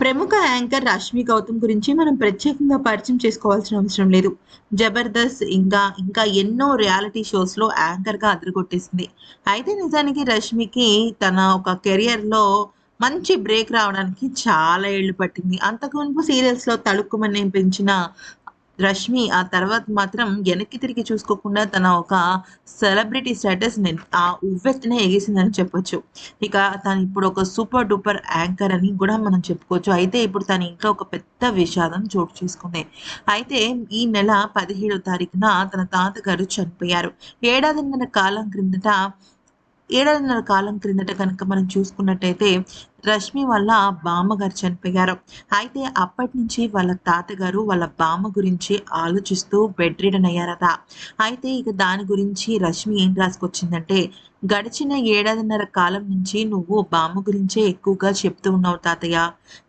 ప్రముఖ యాంకర్ రష్మి గౌతమ్ గురించి మనం ప్రత్యేకంగా పరిచయం చేసుకోవాల్సిన అవసరం లేదు. జబర్దస్త్ ఇంకా ఇంకా ఎన్నో రియాలిటీ షోస్లో యాంకర్గా అదరగొట్టేసింది. అయితే నిజానికి రష్మికి తన ఒక కెరియర్లో మంచి బ్రేక్ రావడానికి చాలా ఏళ్ళు పట్టింది. అంతకు మునుపు సీరియల్స్లో తళుక్కుమని పెంచిన రష్మి ఆ తర్వాత మాత్రం వెనక్కి తిరిగి చూసుకోకుండా తన ఒక సెలబ్రిటీ స్టేటస్ ఆ ఉవ్వెత్తునే ఎగేసిందని చెప్పొచ్చు. ఇక తను ఇప్పుడు ఒక సూపర్ డూపర్ యాంకర్ అని కూడా మనం చెప్పుకోవచ్చు. అయితే ఇప్పుడు తన ఇంట్లో ఒక పెద్ద విషాదం చోటు చేసుకుంది. అయితే ఈ నెల పదిహేడో తారీఖున తన తాతగారు చనిపోయారు. ఏడాదిన్నర కాలం క్రిందట ఏడాదిన్నర కాలం క్రిందట కనుక మనం చూసుకున్నట్టయితే రష్మి వాళ్ళ బామ్మగారు చనిపోయారు. అయితే అప్పటి నుంచి వాళ్ళ తాతగారు వాళ్ళ బామ్మ గురించి ఆలోచిస్తూ బెడ్ రిడన్ అయ్యారట అయితే ఇక దాని గురించి రష్మి ఏం రాసుకొచ్చిందంటే గడిచిన ఏడాదిన్నర కాలం నుంచి నువ్వు బామ్మ గురించే ఎక్కువగా చెప్తూ ఉన్నావు తాతయ్య.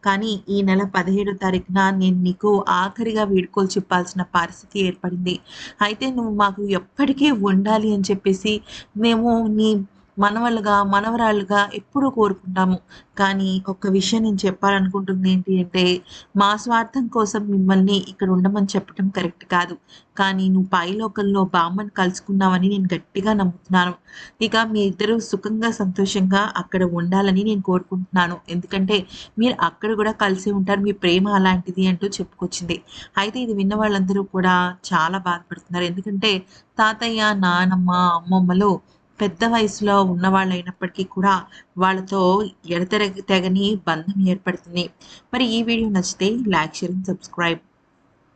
కానీ ఈ నెల పదిహేడో తారీఖున నేను నీకు ఆఖరిగా వీడుకోలు చెప్పాల్సిన పరిస్థితి ఏర్పడింది. అయితే నువ్వు మాకు ఎప్పటికీ ఉండాలి అని చెప్పేసి మేము నీ మనవలుగా మనవరాళ్ళుగా ఎప్పుడూ కోరుకుంటాము. కానీ ఒక్క విషయం నేను చెప్పాలనుకుంటుంది ఏంటి అంటే మా స్వార్థం కోసం మిమ్మల్ని ఇక్కడ ఉండమని చెప్పడం కరెక్ట్ కాదు. కానీ నువ్వు పైలోకంలో బామ్మని కలుసుకున్నావని నేను గట్టిగా నమ్ముతున్నాను. ఇక మీ ఇద్దరు సుఖంగా సంతోషంగా అక్కడ ఉండాలని నేను కోరుకుంటున్నాను. ఎందుకంటే మీరు అక్కడ కూడా కలిసి ఉంటారు. మీ ప్రేమ అలాంటిది అంటూ చెప్పుకొచ్చింది. అయితే ఇది విన్న వాళ్ళందరూ కూడా చాలా బాధపడుతున్నారు. ఎందుకంటే తాతయ్య నానమ్మ అమ్మమ్మలు పెద్ద వయసులో ఉన్నవాళ్ళు అయినప్పటికీ కూడా వాళ్ళతో ఎడతెరగ తెగని బంధం ఏర్పడుతుంది. మరి ఈ వీడియో నచ్చితే లైక్ షేర్ సబ్స్క్రైబ్.